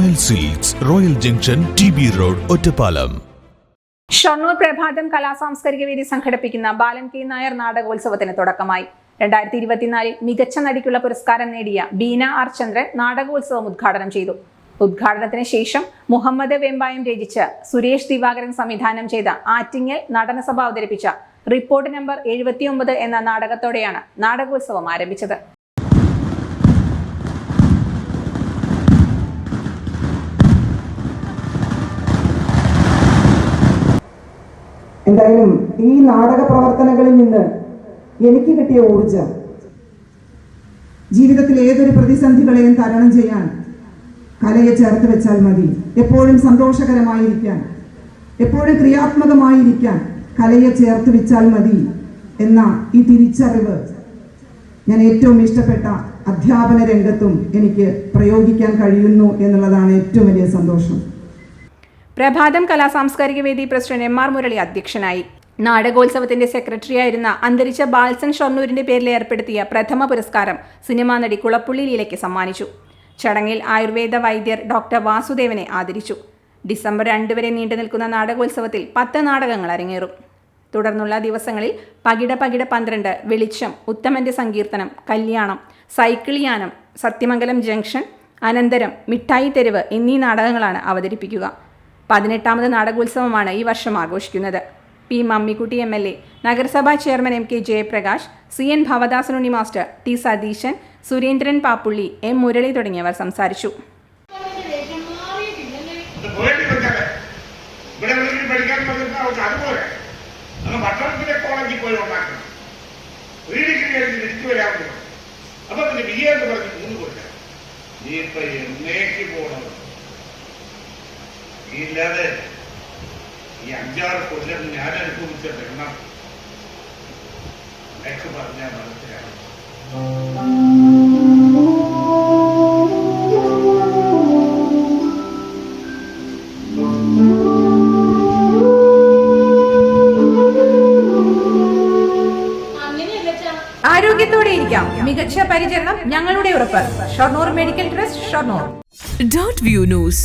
Royal silks royal junction T B road Ottapalam Shoranur പ്രഭാതം കലാ സാംസ്കാരിക വേദി സംഘടിപ്പിക്കുന്ന ബാലൻ കെ നായർ നാടകോത്സവത്തിന് തുടക്കമായി. രണ്ടായിരത്തി ഇരുപത്തിനാലിൽ മികച്ച നടിക്കുള്ള പുരസ്കാരം നേടിയ ബീന ആർ ചന്ദ്രൻ നാടകോത്സവം ഉദ്ഘാടനം ചെയ്തു. ഉദ്ഘാടനത്തിന് ശേഷം മുഹമ്മദ് വെമ്പായം രചിച്ച് സുരേഷ് ദിവാകരൻ സംവിധാനം ചെയ്ത ആറ്റിങ്ങൽ നടനസഭ അവതരിപ്പിച്ച റിപ്പോർട്ട് നമ്പർ എഴുപത്തിയൊമ്പത് എന്ന നാടകത്തോടെയാണ് നാടകോത്സവം ആരംഭിച്ചത്. എന്തായാലും ഈ നാടക പ്രവർത്തനങ്ങളിൽ നിന്ന് എനിക്ക് കിട്ടിയ ഊർജം ജീവിതത്തിൽ ഏതൊരു പ്രതിസന്ധികളെയും തരണം ചെയ്യാൻ കലയെ ചേർത്ത് വെച്ചാൽ മതി. എപ്പോഴും സന്തോഷകരമായിരിക്കാൻ എപ്പോഴും ക്രിയാത്മകമായിരിക്കാൻ കലയെ ചേർത്ത് വെച്ചാൽ മതി എന്ന ഈ തിരിച്ചറിവ് ഞാൻ ഏറ്റവും ഇഷ്ടപ്പെട്ട അധ്യാപന രംഗത്തും എനിക്ക് പ്രയോഗിക്കാൻ കഴിയുന്നു എന്നുള്ളതാണ് ഏറ്റവും വലിയ സന്തോഷം. പ്രഭാതം കലാസാംസ്കാരിക വേദി പ്രസിഡന്റ് എം ആർ മുരളി അധ്യക്ഷനായി. നാടകോത്സവത്തിന്റെ സെക്രട്ടറിയായിരുന്ന അന്തരിച്ച ബാൽസൻ ഷൊർണൂരിന്റെ പേരിൽ ഏർപ്പെടുത്തിയ പ്രഥമ പുരസ്കാരം സിനിമാ നടി കുളപ്പുള്ളി ലീലയ്ക്ക് സമ്മാനിച്ചു. ചടങ്ങിൽ ആയുർവേദ വൈദ്യർ ഡോക്ടർ വാസുദേവനെ ആദരിച്ചു. ഡിസംബർ രണ്ട് വരെ നീണ്ടു നിൽക്കുന്ന നാടകോത്സവത്തിൽ പത്ത് നാടകങ്ങൾ അരങ്ങേറും. തുടർന്നുള്ള ദിവസങ്ങളിൽ പകിട പകിട പന്ത്രണ്ട് വെളിച്ചം ഉത്തമന്റെ സങ്കീർത്തനം കല്യാണം സൈക്കിൾ യാനം സത്യമംഗലം ജംഗ്ഷൻ അനന്തരം മിഠായി തെരുവ് എന്നീ നാടകങ്ങളാണ് അവതരിപ്പിക്കുക. പതിനെട്ടാമത് നാടകോത്സവമാണ് ഈ വർഷം ആഘോഷിക്കുന്നത് P Mammikutty M L A നഗരസഭാ chairman M K Jayaprakash C N Bhavadasanunni master T Satheesan Surendran Pappully M Murali തുടങ്ങിയവർ സംസാരിച്ചു അപ്പൊ പിന്നെ ബി എന്ന് പറഞ്ഞ് മൂന്ന് കൊടുക്കാം നീ ഇപ്പൊ എന്നേക്ക് പോകണം ഇല്ലാതെ ഈ അഞ്ചാറ് കൊല്ലം ഞാൻ അനുഭവിച്ച വെള്ളം എനിക്ക് പറഞ്ഞാൽ മനസ്സിലാവും ആരോഗ്യത്തോടെ ഇരിക്കാം. മികച്ച പരിചരണം ഞങ്ങളുടെ ഉറപ്പ്. Shoranur medical trust Shoranur. Dot view news